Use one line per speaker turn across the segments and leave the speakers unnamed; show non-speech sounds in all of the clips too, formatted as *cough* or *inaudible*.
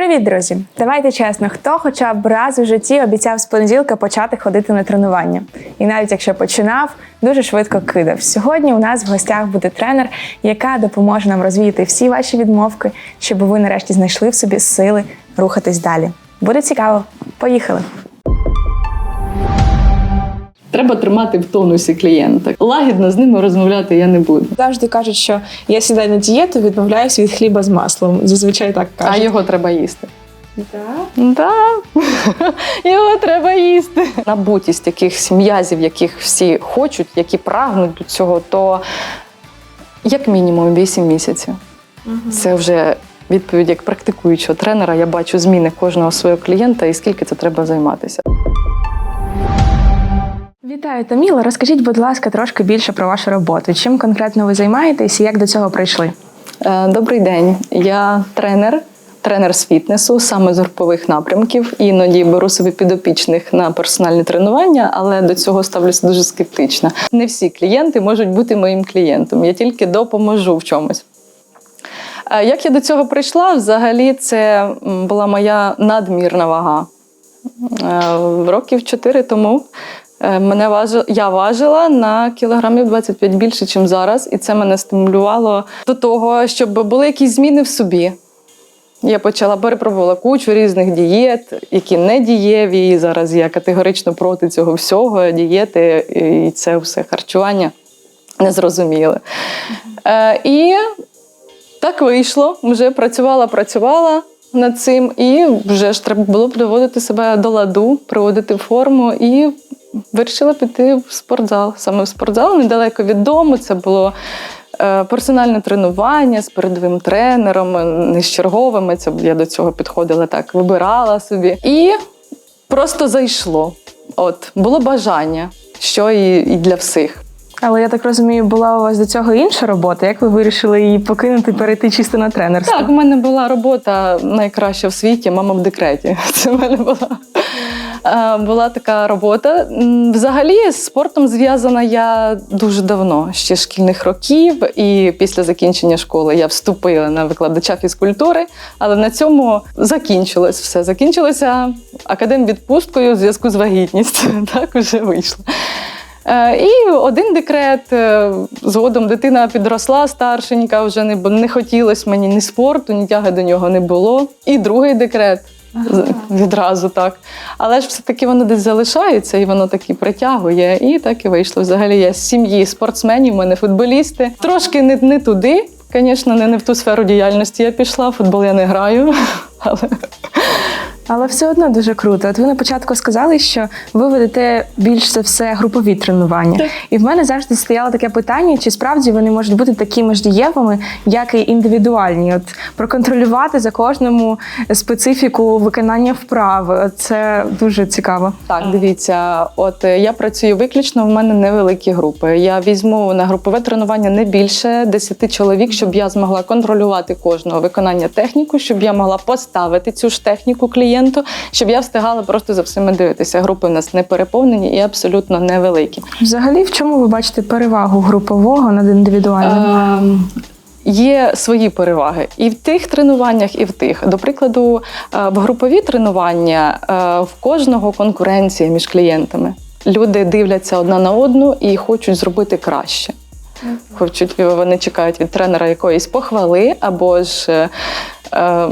Привіт, друзі! Давайте чесно, хто хоча б раз у житті обіцяв з понеділка почати ходити на тренування. І навіть якщо починав, дуже швидко кидав. Сьогодні у нас в гостях буде тренер, яка допоможе нам розвіяти всі ваші відмовки, щоб ви нарешті знайшли в собі сили рухатись далі. Буде цікаво. Поїхали!
Треба тримати в тонусі клієнта. Лагідно з ними розмовляти я не буду.
Завжди кажуть, що я сідаю на дієту, відмовляюся від хліба з маслом. Зазвичай так
А його треба їсти. Да. *laughs* Його треба їсти. Набутість якихось м'язів, яких всі хочуть, які прагнуть до цього, то як мінімум 8 місяців. Це вже відповідь як практикуючого тренера. Я бачу зміни кожного свого клієнта і скільки це треба займатися.
Вітаю, Таміла. Розкажіть, будь ласка, трошки більше про вашу роботу. Чим конкретно ви займаєтесь і як до цього прийшли?
Е, Добрий день. Я тренер, тренер з фітнесу, саме з групових напрямків. Іноді беру собі підопічних на персональні тренування, але до цього ставлюся дуже скептично. Не всі клієнти можуть бути моїм клієнтом. Я тільки допоможу в чомусь. Е, Як я до цього прийшла? Взагалі, це була моя надмірна вага. Е, Років 4 тому мене важи, я важила на кілограмів 25 більше, ніж зараз, і це мене стимулювало до того, щоб були якісь зміни в собі. Я почала перепробувала кучу різних дієт, які не дієві. І зараз я категорично проти цього всього. Дієти і це все харчування незрозуміле. Е, і так вийшло. Вже працювала, працювала над цим, і вже ж треба було приводити себе до ладу, приводити форму і вирішила піти в спортзал. Саме в спортзал недалеко від дому. Це було е, персональне тренування з передовим тренером, е, не з черговими. Це я до цього підходила так, вибирала собі. І просто зайшло. От було бажання, що і, і для всіх.
Але я так розумію, була у вас до цього інша робота. Як ви вирішили її покинути, перейти чисто на тренерство?
Так, у мене була робота найкраща в світі, мама в декреті. *laughs* Це в мене була. Е, Була така робота. Взагалі з спортом зв'язана я дуже давно, ще шкільних років. І після закінчення школи я вступила на викладача фізкультури, але на цьому закінчилось все. Закінчилося академвідпусткою у зв'язку з вагітністю. *laughs* Так вже вийшло. Е, І один декрет. е, Згодом дитина підросла старшенька, вже не, не хотілося мені ні спорту, ні тяги до нього не було. І другий декрет відразу так. Але ж все-таки воно десь залишається і воно таки притягує. І так і вийшло. Взагалі я з сім'ї спортсменів, в мене футболісти. Трошки не, не туди, звісно, не, не в ту сферу діяльності я пішла. в Футбол я не граю. *laughs* Але
Але все одно дуже круто. От ви на початку сказали, що ви ведете більш за все групові тренування.
Так.
І в мене завжди стояло таке питання, чи справді вони можуть бути такими ж дієвими, як і індивідуальні. От проконтролювати за кожному специфіку виконання вправи. Це дуже цікаво.
Так, дивіться, от е, я працюю виключно, в мене невеликі групи. Я візьму на групове тренування не більше 10 чоловік, щоб я змогла контролювати кожного виконання техніку, щоб я могла поставити цю ж техніку клієнту, щоб я встигала просто за всіми дивитися. Групи в нас не переповнені і абсолютно невеликі.
Взагалі, в чому ви бачите перевагу групового над індивідуальним?
Ем, Є свої переваги і в тих тренуваннях, і в тих. До прикладу, е, в групові тренування е, в кожного конкуренція між клієнтами. Люди дивляться одна на одну і хочуть зробити краще. Хочуть, вони чекають від тренера якоїсь похвали, або ж е, е,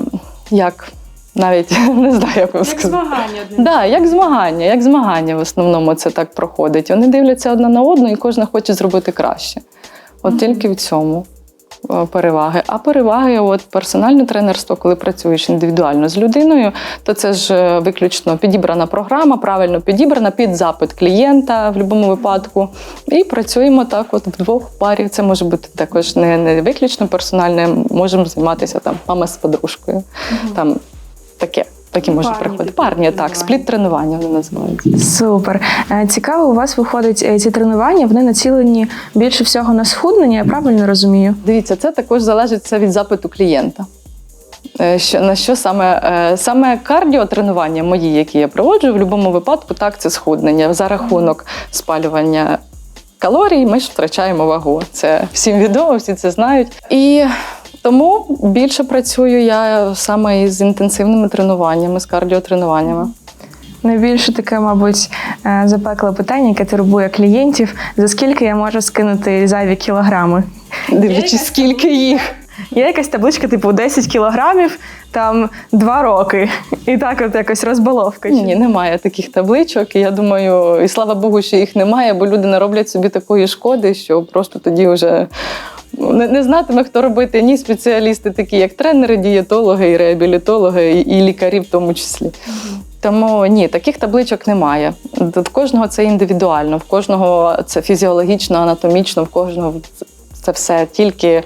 як навіть *laughs* не знаю, як вам сказати.
змагання.
Да, як змагання, як змагання в основному це так проходить. Вони дивляться одна на одну і кожна хоче зробити краще. От тільки в цьому е, переваги. А переваги, от персональне тренерство, коли працюєш індивідуально з людиною, то це ж е, виключно підібрана програма, правильно підібрана під запит клієнта в будь-якому випадку. І працюємо так, от в парі. Це може бути також не, не виключно персональне, можемо займатися там мама з подружкою. Там таке. Такі можуть
Парні
приходити. Парні, так,
тренування.
спліт тренування вони називаються.
Супер. Е, Цікаво, у вас виходить е, ці тренування, вони націлені більше всього на схуднення, я правильно розумію?
Дивіться, це також залежить від запиту клієнта. Е, Що, на що саме, саме кардіотренування мої, які я проводжу, в будь-якому випадку, так, це схуднення. За рахунок спалювання калорій ми ж втрачаємо вагу. Це всім відомо, всі це знають. І Тому більше працюю я саме із інтенсивними тренуваннями, з кардіотренуваннями.
Найбільше таке, мабуть, е, запекле питання, яке турбує клієнтів: за скільки я можу скинути зайві кілограми?
Дивлячись, скільки їх.
Є якась табличка, типу 10 кілограмів, там 2 роки. І так от якось розбаловка.
Ні, немає таких табличок. І я думаю, і слава Богу, що їх немає, бо люди нароблять собі такої шкоди, що просто тоді вже не, не знатиме, хто робити ні спеціалісти, такі як тренери, дієтологи, і реабілітологи, і, і лікарі в тому числі. Тому ні, таких табличок немає. До кожного це індивідуально, в кожного це фізіологічно, анатомічно, в кожного це все тільки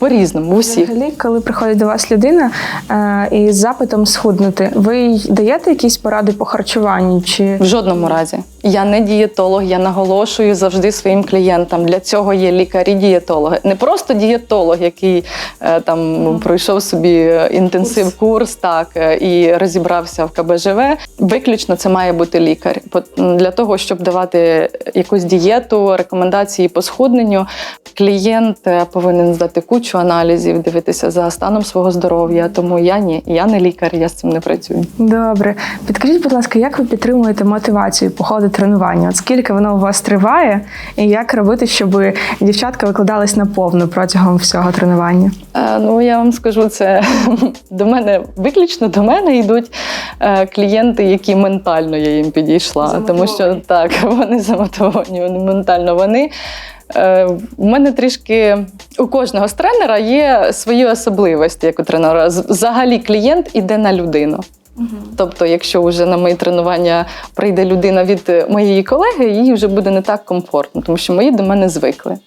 по-різному, в усіх.
Взагалі, коли приходить до вас людина е, із запитом схуднути, ви їй даєте якісь поради по харчуванню? Чи
В жодному разі. Я не дієтолог, я наголошую завжди своїм клієнтам. Для цього є лікарі-дієтологи. Не просто дієтолог, який е, там пройшов собі інтенсив курс, так е, і розібрався в КБЖВ. Виключно це має бути лікар. Для того, щоб давати якусь дієту, рекомендації по схудненню, клієнт е, повинен здати кучу аналізів, дивитися за станом свого здоров'я. Тому я ні, я не лікар, я з цим не працюю.
добре? Підкажіть, будь ласка, як ви підтримуєте мотивацію по ходу тренування? От скільки воно у вас триває, і як робити, щоб дівчатка викладались наповну протягом всього тренування?
Е, Ну, я вам скажу, це *laughs* до мене виключно до мене йдуть е, клієнти, які ментально я їм підійшла. Тому що так, *laughs* вони замотивовані, вони ментально вони. Е, У мене трішки у кожного з тренера є свої особливості, як у тренера. Взагалі клієнт іде на людину. Тобто, якщо вже на мої тренування прийде людина від е, моєї колеги, їй вже буде не так комфортно, тому що мої до мене звикли.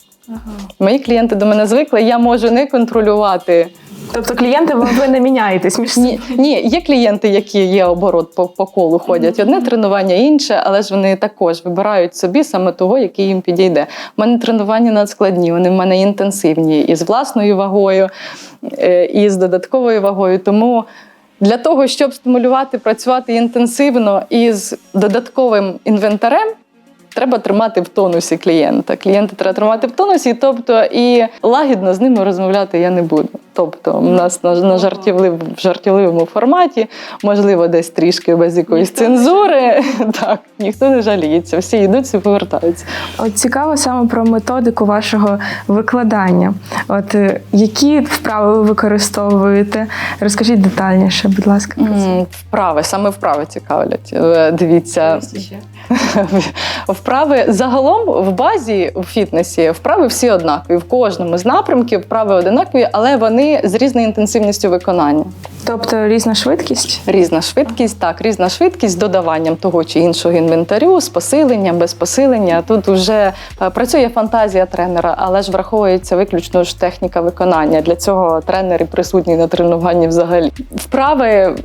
Мої клієнти до мене звикли, я можу не контролювати.
Тобто клієнти ви, ви не міняєтесь між
Ні, ні, є клієнти, які є оборот по, по колу ходять. Одне тренування інше, але ж вони також вибирають собі саме того, який їм підійде. У мене тренування надскладні, вони в мене інтенсивні і з власною вагою, е, і з додатковою вагою. Тому для того, щоб стимулювати працювати інтенсивно і з додатковим інвентарем. Треба тримати в тонусі клієнта. Клієнта треба тримати в тонусі, тобто і лагідно з ними розмовляти я не буду. Тобто, у нас на, на жартівлив, в жартівливому форматі, можливо, десь трішки без якоїсь цензури. *laughs* Так, ніхто не жаліється, всі йдуть, всі повертаються.
От цікаво саме про методику вашого викладання. От е, які вправи ви використовуєте? Розкажіть детальніше, будь ласка.
Вправи, саме вправи цікавлять. Е, Дивіться, *laughs* вправи загалом в базі у фітнесі вправи всі однакові. В кожному з напрямків вправи однакові, але вони з різною інтенсивністю виконання.
Тобто різна швидкість?
Різна швидкість, так, різна швидкість з додаванням того чи іншого інвентарю, з посиленням, без посилення. Тут вже е, працює фантазія тренера, але ж враховується виключно ж техніка виконання. Для цього тренери присутні на тренуванні взагалі. Вправи.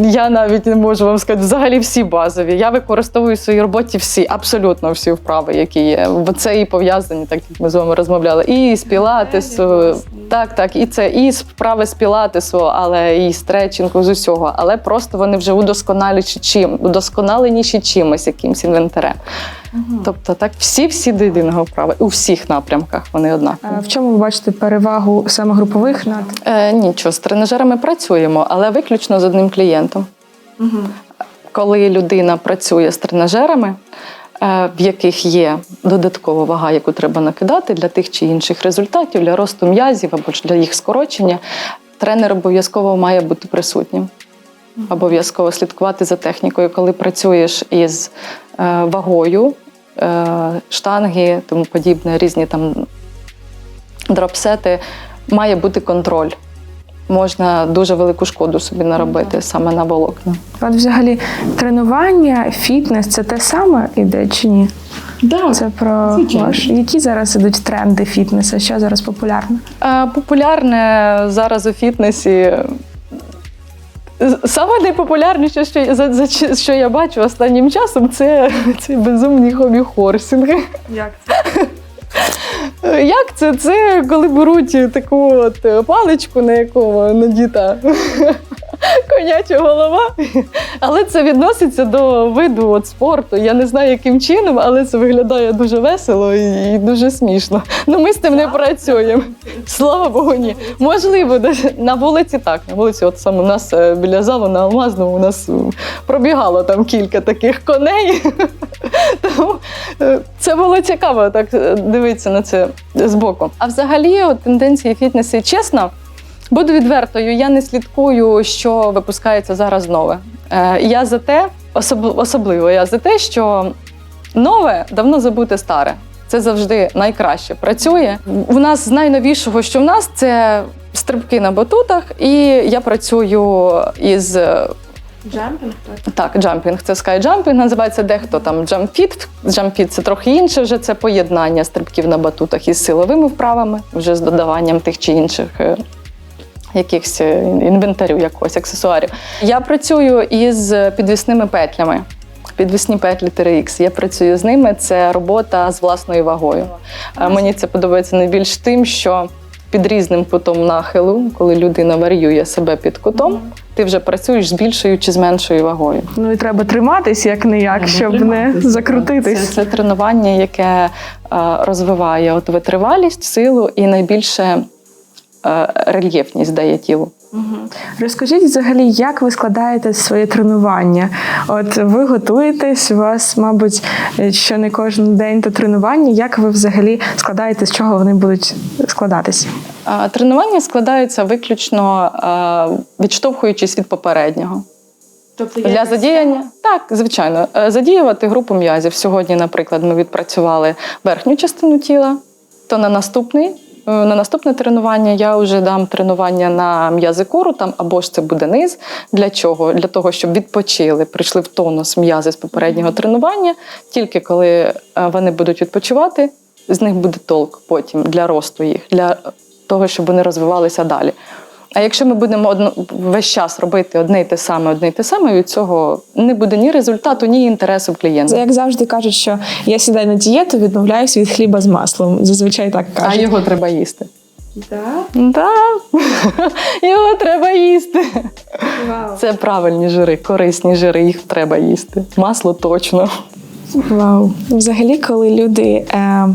Я навіть не можу вам сказати, взагалі всі базові. Я використовую в своїй роботі всі, абсолютно всі вправи, які є. Бо це і пов'язані, так як ми з вами розмовляли, і з пілатесу. Так, так, і це і вправи з пілатесу, але і стретчингу, з усього. Але просто вони вже удосконаліші чим, удосконаленіші чимось, якимсь інвентарем. Тобто, так, всі-всі до єдиного вправи. У всіх напрямках вони однакові.
А В чому ви бачите перевагу саме групових над
Е, нічого, з тренажерами працюємо, але виключно з одним клієнтом. Коли людина працює з тренажерами, е, в яких є додаткова вага, яку треба накидати для тих чи інших результатів, для росту м'язів або ж для їх скорочення, тренер обов'язково має бути присутнім. Обов'язково слідкувати за технікою, коли працюєш із е, вагою, штанги, тому подібне, різні там дропсети, має бути контроль. Можна дуже велику шкоду собі наробити саме на волокна.
от взагалі тренування, фітнес це те саме іде чи ні? Це про
Звичайно.
ваш. Які зараз ідуть тренди фітнесу? Що зараз популярно?
Е, Популярне зараз у фітнесі. Саме найпопулярніше, що, за, за, що я бачу останнім часом, це, це безумні хобі-хорсінги.
Як це? *laughs*
Як це? Це коли беруть таку от паличку, на якому надіта коняча голова. Але це відноситься до виду от, спорту. Я не знаю, яким чином, але це виглядає дуже весело і, дуже смішно. Ну ми з тим не працюємо. Слава Богу, ні. Можливо, на вулиці так. На вулиці, от саме у нас е, біля залу на Алмазному у нас пробігало там кілька таких коней. *laughs* Тому е, це було цікаво так е, дивитися на це збоку. А взагалі, от, тенденції фітнесу, чесно, буду відвертою, я не слідкую, що випускається зараз нове. Е, Я за те, особ- особливо я за те, що нове давно забуте старе. Це завжди найкраще працює. У нас з найновішого, що в нас, це стрибки на батутах, і я працюю із е,
Джампінг, так?
джампінг це скайджампінг, називається дехто там джампіт. Джампіт це трохи інше, вже це поєднання стрибків на батутах із силовими вправами, вже з додаванням тих чи інших. Якихось е, інвентарю, якогось аксесуарів. Я працюю із підвісними петлями. Підвісні петлі 3X. Я працюю з ними. Це робота з власною вагою. Е, Мені це подобається найбільш тим, що під різним кутом нахилу, коли людина варіює себе під кутом, ти вже працюєш з більшою чи з меншою вагою.
Ну і треба триматись як не як, щоб не
триматись,
Це,
закрутитись.
це тренування, яке е, розвиває от витривалість, силу і найбільше рельєфність дає тілу.
Розкажіть взагалі, як ви складаєте своє тренування? От ви готуєтесь, у вас, мабуть, що не кожен день то тренування. Як ви взагалі складаєте, з чого вони будуть складатися?
Е, Тренування складаються виключно е, відштовхуючись від попереднього.
Тобто
Для задіяння так, звичайно, Е, задіювати групу м'язів. Сьогодні, наприклад, ми відпрацювали верхню частину тіла, то на наступний. Е, На наступне тренування я вже дам тренування на м'язи кору, там або ж це буде низ. Для чого? Для того, щоб відпочили, прийшли в тонус м'язи з попереднього тренування. Тільки коли е, вони будуть відпочивати, з них буде толк потім для росту їх, для того, щоб вони розвивалися далі. А якщо ми будемо одно, весь час робити одне й те саме, одне й те саме, від цього не буде ні результату, ні інтересу клієнта.
як завжди кажуть, що я сідаю на дієту, відмовляюсь від хліба з маслом. Зазвичай так кажуть.
А його треба їсти.
Так?
Так, *laughs* його треба їсти.
Вау.
Це правильні жири, корисні жири, їх треба їсти. Масло точно.
Вау. Взагалі, коли люди е,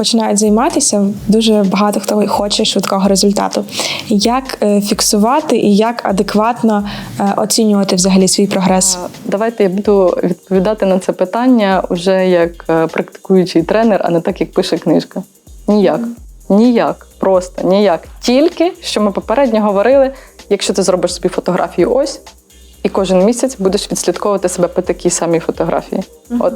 починають займатися, дуже багато хто хоче швидкого результату. Як е, фіксувати і як адекватно е, оцінювати взагалі свій прогрес?
Давайте я буду відповідати на це питання вже як е, практикуючий тренер, а не так, як пише книжка. Ніяк. Ніяк. Просто ніяк. Тільки що ми попередньо говорили, якщо ти зробиш собі фотографію ось, і кожен місяць будеш відслідковувати себе по такій самій фотографії. От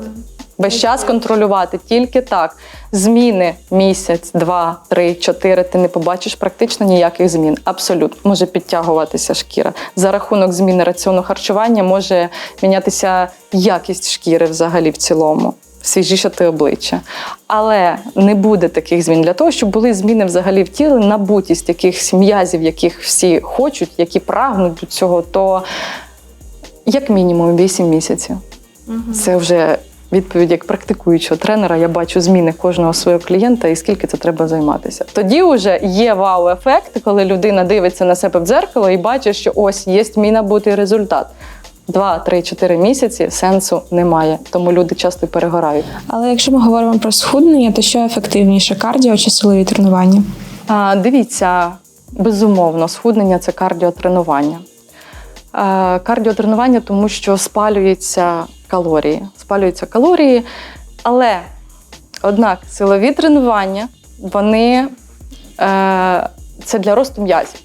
весь час контролювати тільки так. Зміни місяць, два, три, чотири. Ти не побачиш практично ніяких змін. Абсолютно може підтягуватися шкіра. За рахунок зміни раціону харчування може мінятися якість шкіри взагалі в цілому. Свіжішати обличчя. Але не буде таких змін для того, щоб були зміни взагалі в тілі, набутість якихось м'язів, яких всі хочуть, які прагнуть до цього, то як мінімум 8 місяців. Це вже відповідь як практикуючого тренера. Я бачу зміни кожного свого клієнта і скільки це треба займатися. Тоді вже є вау-ефект, коли людина дивиться на себе в дзеркало і бачить, що ось є мій набутий результат. Два, три, чотири місяці сенсу немає, тому люди часто перегорають.
Але якщо ми говоримо про схуднення, то що ефективніше кардіо чи силові тренування?
А, дивіться, безумовно, схуднення це кардіотренування. А, кардіотренування, тому що спалюються калорії. Спалюються калорії, але однак силові тренування вони е, це для росту м'язів.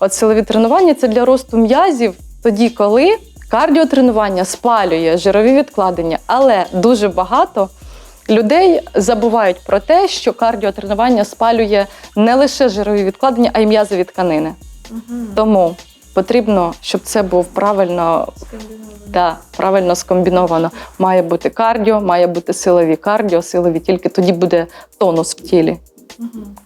От силові тренування це для росту м'язів тоді, коли кардіотренування спалює жирові відкладення, але дуже багато людей забувають про те, що кардіотренування спалює не лише жирові відкладення, а й м'язові тканини. Тому потрібно, щоб це був правильно, да, правильно скомбіновано. Має бути кардіо, має бути силові кардіо, силові тільки тоді буде тонус в тілі.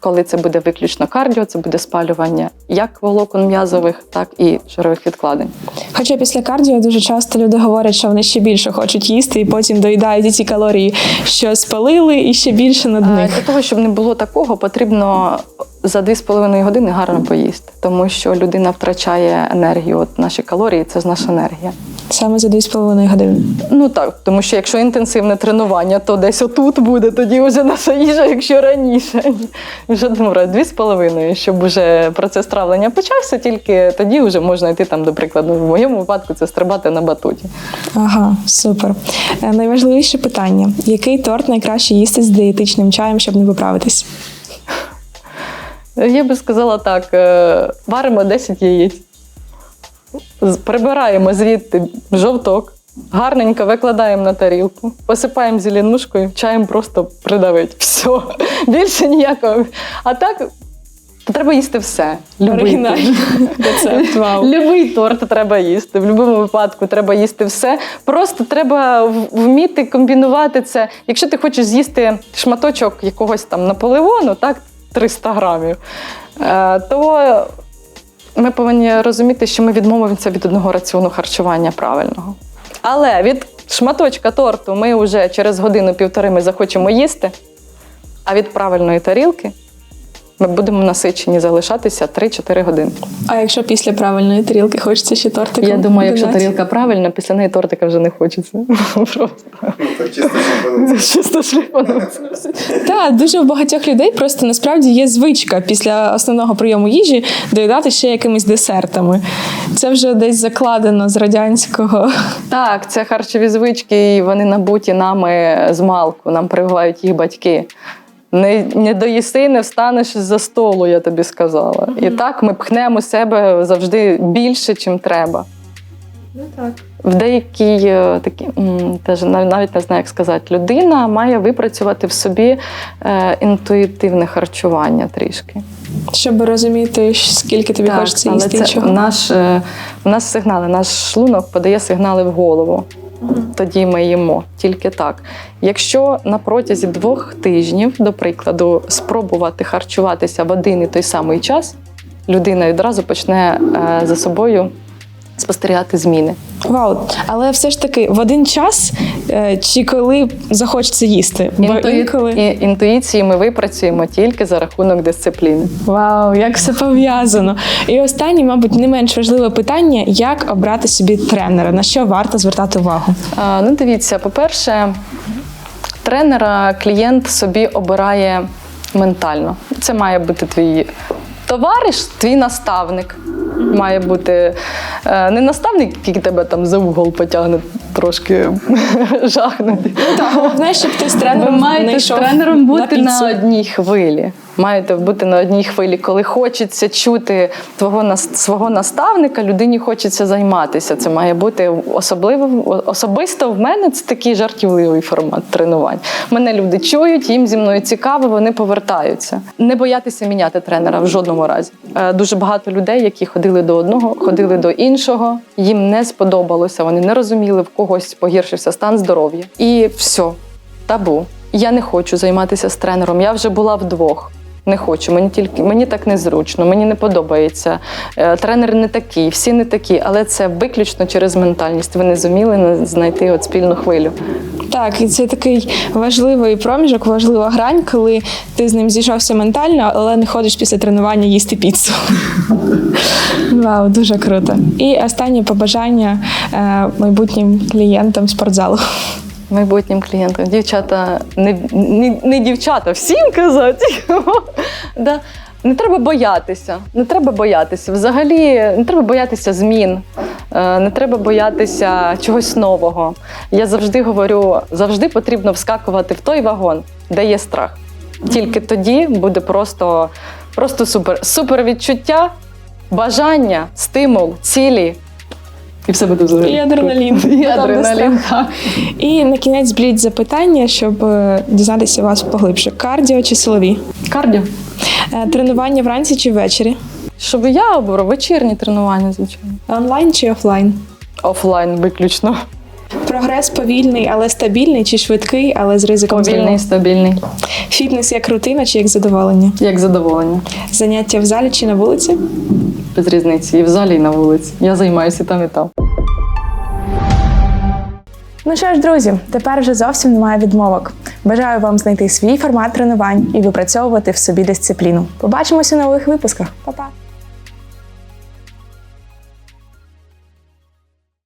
Коли це буде виключно кардіо, це буде спалювання як волокон м'язових, так і жирових відкладень.
Хоча після кардіо дуже часто люди говорять, що вони ще більше хочуть їсти, і потім доїдають ці калорії, що спалили, і ще більше над
А,
них.
Для того, щоб не було такого, потрібно за 2,5 години гарно поїсти, тому що людина втрачає енергію. От наші калорії це ж наша енергія.
Саме за 2,5 години.
Ну так, тому що якщо інтенсивне тренування, то десь отут буде, тоді вже наша їжа, якщо раніше. Вже з половиною, щоб вже процес травлення почався, тільки тоді вже можна йти там, до прикладу, в моєму випадку це стрибати на батуті.
Ага, супер. Е, Найважливіше питання: який торт найкраще їсти з дієтичним чаєм, щоб не виправитись?
Я би сказала так: е, варимо 10 яєць, прибираємо звідти жовток, гарненько викладаємо на тарілку, посипаємо зеленушкою, чаєм просто придавить. Все. *laughs* Більше ніякого. А так. то Треба їсти все. Любий
рецепт. *laughs* Вау.
Любий торт треба їсти. В будь-якому випадку треба їсти все. Просто треба вміти комбінувати це. Якщо ти хочеш з'їсти шматочок якогось там наполеону, так, 300 грамів, е, то ми повинні розуміти, що ми відмовимося від одного раціону харчування правильного. Але від шматочка торту ми вже через годину-півтори ми захочемо їсти, а від правильної тарілки ми будемо насичені залишатися 3-4 години.
А якщо після правильної тарілки хочеться ще тортик?
Я думаю, якщо тарілка правильна, після неї тортика вже не хочеться. *laughs* Просто
Так чисто шліпануться. *laughs*
Так, дуже у багатьох людей просто насправді є звичка після основного прийому їжі доїдати ще якимись десертами. Це вже десь закладено з радянського.
Так, це харчові звички, і вони набуті нами з малку. Нам прививають їх батьки. Не, не доїси, не встанеш за столу, я тобі сказала. І так ми пхнемо себе завжди більше, чим треба.
Ну так.
В деякій е, такі теж нав- навіть не знаю, як сказати, людина має випрацювати в собі е, інтуїтивне харчування трішки.
Щоб розуміти, скільки тобі хочеться їсти
це
чого.
наш, е, у нас сигнали, наш шлунок подає сигнали в голову. Тоді ми їмо тільки так. Якщо на протязі двох тижнів, до прикладу, спробувати харчуватися в один і той самий час, людина відразу почне е, за собою спостерігати зміни.
Вау, але все ж таки в один час е, чи коли захочеться їсти? Бо
Інтуї-
інколи
Інтуїції ми випрацюємо тільки за рахунок дисципліни.
вау, як все пов'язано. І останнє, мабуть, не менш важливе питання: як обрати собі тренера, на що варто звертати увагу?
А, Ну, дивіться, по-перше, тренера клієнт собі обирає ментально. Це має бути твій товариш, твій наставник. Має бути е, не наставник, який тебе там за угол потягне трошки *laughs* жахнути.
Головне, щоб ти з
Ви маєте з тренером бути на, одній хвилі. Маєте бути на одній хвилі. Коли хочеться чути твого свого наставника, людині хочеться займатися. Це має бути особливо особисто в мене це такий жартівливий формат тренувань. Мене люди чують, їм зі мною цікаво, вони повертаються. Не боятися міняти тренера в жодному разі. Е, Дуже багато людей, які ходили до одного, ходили до іншого. Їм не сподобалося. Вони не розуміли, в когось погіршився стан здоров'я. І все, табу. Я не хочу займатися з тренером. Я вже була вдвох. Не хочу, мені тільки мені так незручно, мені не подобається. Е, Тренер не такий, всі не такі, але це виключно через ментальність. Ви не зуміли на- знайти от спільну хвилю.
Так, і це такий важливий проміжок, важлива грань, коли ти з ним зійшовся ментально, але не ходиш після тренування їсти піцу. *laughs* Вау, дуже круто. І останнє побажання е, майбутнім клієнтам спортзалу.
Майбутнім клієнтам. Дівчата, не, не, не дівчата, всім казати. *laughs* да. Не треба боятися. Не треба боятися. Взагалі, не треба боятися змін, е, не треба боятися чогось нового. Я завжди говорю: завжди потрібно вскакувати в той вагон, де є страх. Тільки тоді буде просто, просто супер. Супер відчуття, бажання, стимул, цілі. І все буде взагалі.
І адреналін.
І адреналін.
І на кінець блідь запитання, щоб е, дізнатися вас поглибше: кардіо чи силові?
Кардіо.
Е, Тренування вранці чи ввечері?
Щоб я обрав вечірні тренування, звичайно.
Онлайн чи офлайн?
Офлайн виключно.
Прогрес повільний, але стабільний, чи швидкий, але з ризиком
Повільний,
зриву?
стабільний.
Фітнес як рутина чи як задоволення?
Як задоволення.
Заняття в залі чи на вулиці?
Без різниці. І в залі, і на вулиці. Я займаюся і там, і там.
Ну що ж, друзі, тепер вже зовсім немає відмовок. Бажаю вам знайти свій формат тренувань і випрацьовувати в собі дисципліну. Побачимося у нових випусках. Па-па!